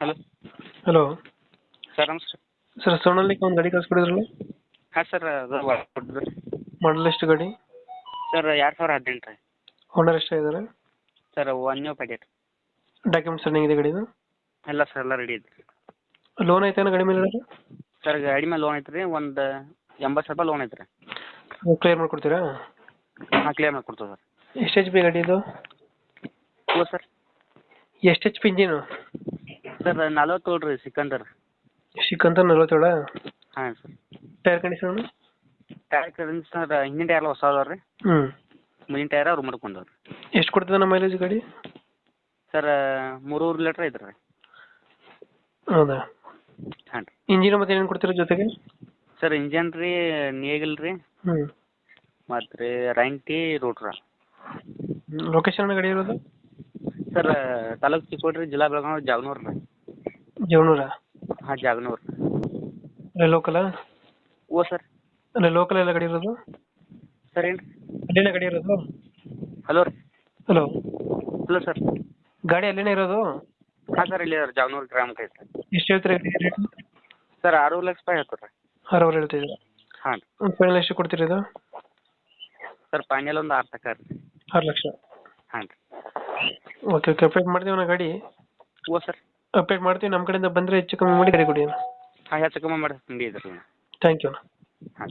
Hello. Hello. Sir ನಮಸ್ತೆ sir ಸೋನಲ್ಲಿ ಒಂದು ಗಾಡಿ ಕಳಿಸ್ಕೊಡಿದ್ರಲ್ಲ? ಹಾಂ ಸರ್ ಅದು ಕೊಟ್ಟಿದ್ದು ರೀ ಮಾಡಲ್ ಎಷ್ಟು ಗಾಡಿ? ಸರ್ ಎರಡು ಸಾವಿರ ಹದಿನೆಂಟು ರೀ. ಓನರ್ ಇದ್ದಾರೆ ಸರ್ ಒನ್ ಯೋ ಪ್ಯಾಕೆಟ್ ಡಾಕ್ಯುಮೆಂಟ್ಸ್ ರನ್ನಿಂಗ್ ಇದೆ ಗಾಡಿದು? ಎಲ್ಲ ಸರ್ ಎಲ್ಲ ರೆಡಿ ಐತೆ ಲೋನ್ ಐತೆ ಗಾಡಿ ಮೇಲೆ ಸರ್ ಗಾಡಿ ಮೇಲೆ ಲೋನ್ ಐತೆ ರೀ ಒಂದು ಎಂಬತ್ತು ಸಾವಿರ ರೂಪಾಯಿ ಲೋನ್ ಐತೆ ರೀ. ಕ್ಲಿಯರ್ ಮಾಡ್ಕೊಡ್ತೀರಾ? ಹಾಂ ಕ್ಲಿಯರ್ ಮಾಡ್ಕೊಡ್ತೀವಿ ಸರ್. ಎಷ್ಟು ಎಚ್ ಪಿ ಗಾಡಿ ಇದು? Hello sir. ಎಷ್ಟು ಎಚ್ ಪಿ ಇಂಜಿನು ಸರ್ ನಲವತ್ತೇಳು ರೀ ಸಿಕಂದರ್. ಸಿಕ್ಕಂತ ನಲ್ವತ್ತೇಳ? ಹಾಂ sir. Tyre condition tyre condition sir ಹಿಂದಿನ ಟೈರ್ ಹೊಸ ಅದಾವ ರೀ. ಹ್ಞೂ ಮುಂದಿನ ಟೈರ್ ಅವ್ರು ಮಾಡ್ಕೊಂಡವ್ರಿ. ಎಷ್ಟು ಕೊಡ್ತದೆ ನಮ್ಮ ಮೈಲೇಜ್ ಗಾಡಿ? ಸರ್ ಮೂರೂರು ಲೀಟ್ರ್ ಐತೆ ರೀ ಹೌದಾ? ಹಾಂ ರೀ. ಇಂಜಿನ್ ಮತ್ತೆ ಏನೇನು ಕೊಡ್ತೀರ ಜೊತೆಗೆ? ಸರ್ ಇಂಜನ್ ರೀ ನೇಗಿಲ್ ರೀ. ಹ್ಞೂ ಮತ್ತು ರೀ ರೈಂಟಿ ರೂಟ್ರ ಲೊಕೇಶನ್ ಗಾಡಿ ಇರೋದು? ಸರ್ ತಾಲೂಕು ಚಿಕ್ಕೋಡಿ ಜಿಲ್ಲಾ ಬೆಳಗಾವಿ ಜಾಗನೂರು ರೀ. ಜವನೂರ. ಹಾ ಜಾಗನೂರ್. ಅಲ್ಲೇ ಲೋಕಲ ಓ ಸರ್. ಅಲ್ಲೇ ಲೋಕಲ್ ಎಲ್ಲ ಗಾಡಿ ಇರೋದು? ಸರ್ ಏನು ಅಲ್ಲಿನ ಗಾಡಿ ಇರೋದು? ಹಲೋ ರೀ. ಹಲೋ. Hello sir. ಗಾಡಿ ಅಲ್ಲೇನೇ ಇರೋದು? ಹಾಂ ಸರ್ ಇಲ್ಲಿ ಜಾಗನೂರು ಗ್ರಾಮ ಕೈ ಸರ್. ಎಷ್ಟು ಹೇಳ್ತೀರಿ ಗಾಡಿ ರೇಟ್? ಸರ್ ಆರು ಲಕ್ಷ ರೂಪಾಯಿ ಹೇಳ್ತಾರೆ ಆರೂವರೆ ಹೇಳ್ತಿದ್ದೀರಾ ಹಾಂ ಫೈನಲ್ ಎಷ್ಟು ಕೊಡ್ತೀರಿ ಇದು? ಸರ್ ಫೈನಲ್ ಒಂದು ಆರು ತಕ ರೀ. ಆರು ಲಕ್ಷ? ಹಾಂ ರೀ. ಓಕೆ ಓಕೆ ಅಪ್ಡೇಟ್ ಮಾಡ್ತೀವಿ ನಾ ಗಾಡಿ. ಓ ಸರ್. ಅಪ್ಡೇಟ್ ಮಾಡ್ತೀವಿ ನಮ್ಮ ಕಡೆಯಿಂದ ಬಂದರೆ ಹೆಚ್ಚು ಕಮ್ಮಿ ಮಾಡಿ ಗಾಡಿ ಕೊಡಿ ಹಾಂ ಹೆಚ್ಚು ಕಮ್ಮಿ ಮಾಡಿ ರೀ ಥ್ಯಾಂಕ್ ಯು ಹಾಂ.